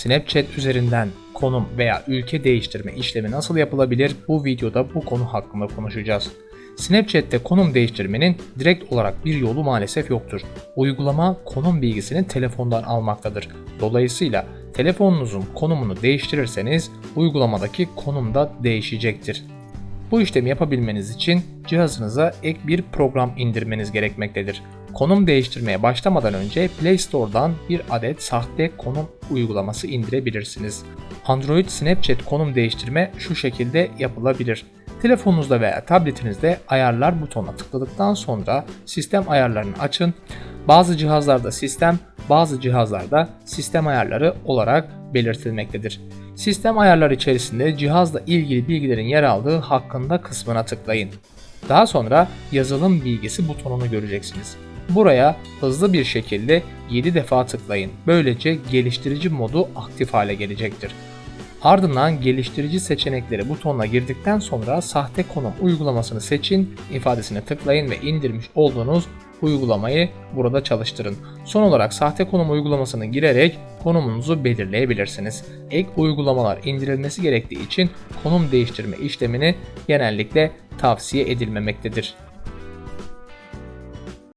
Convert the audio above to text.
Snapchat üzerinden konum veya ülke değiştirme işlemi nasıl yapılabilir? Bu videoda bu konu hakkında konuşacağız. Snapchat'te konum değiştirmenin direkt olarak bir yolu maalesef yoktur. Uygulama konum bilgisini telefondan almaktadır. Dolayısıyla telefonunuzun konumunu değiştirirseniz uygulamadaki konum da değişecektir. Bu işlemi yapabilmeniz için cihazınıza ek bir program indirmeniz gerekmektedir. Konum değiştirmeye başlamadan önce Play Store'dan bir adet sahte konum uygulaması indirebilirsiniz. Android Snapchat konum değiştirme şu şekilde yapılabilir. Telefonunuzda veya tabletinizde ayarlar butonuna tıkladıktan sonra sistem ayarlarını açın. Bazı cihazlarda sistem, bazı cihazlarda sistem ayarları olarak belirtilmektedir. Sistem ayarları içerisinde cihazla ilgili bilgilerin yer aldığı hakkında kısmına tıklayın. Daha sonra yazılım bilgisi butonunu göreceksiniz. Buraya hızlı bir şekilde 7 defa tıklayın. Böylece geliştirici modu aktif hale gelecektir. Ardından geliştirici seçenekleri butonuna girdikten sonra sahte konum uygulamasını seçin ifadesine tıklayın ve indirmiş olduğunuz uygulamayı burada çalıştırın. Son olarak sahte konum uygulamasını girerek konumunuzu belirleyebilirsiniz. Ek uygulamalar indirilmesi gerektiği için konum değiştirme işlemini genellikle tavsiye edilmemektedir.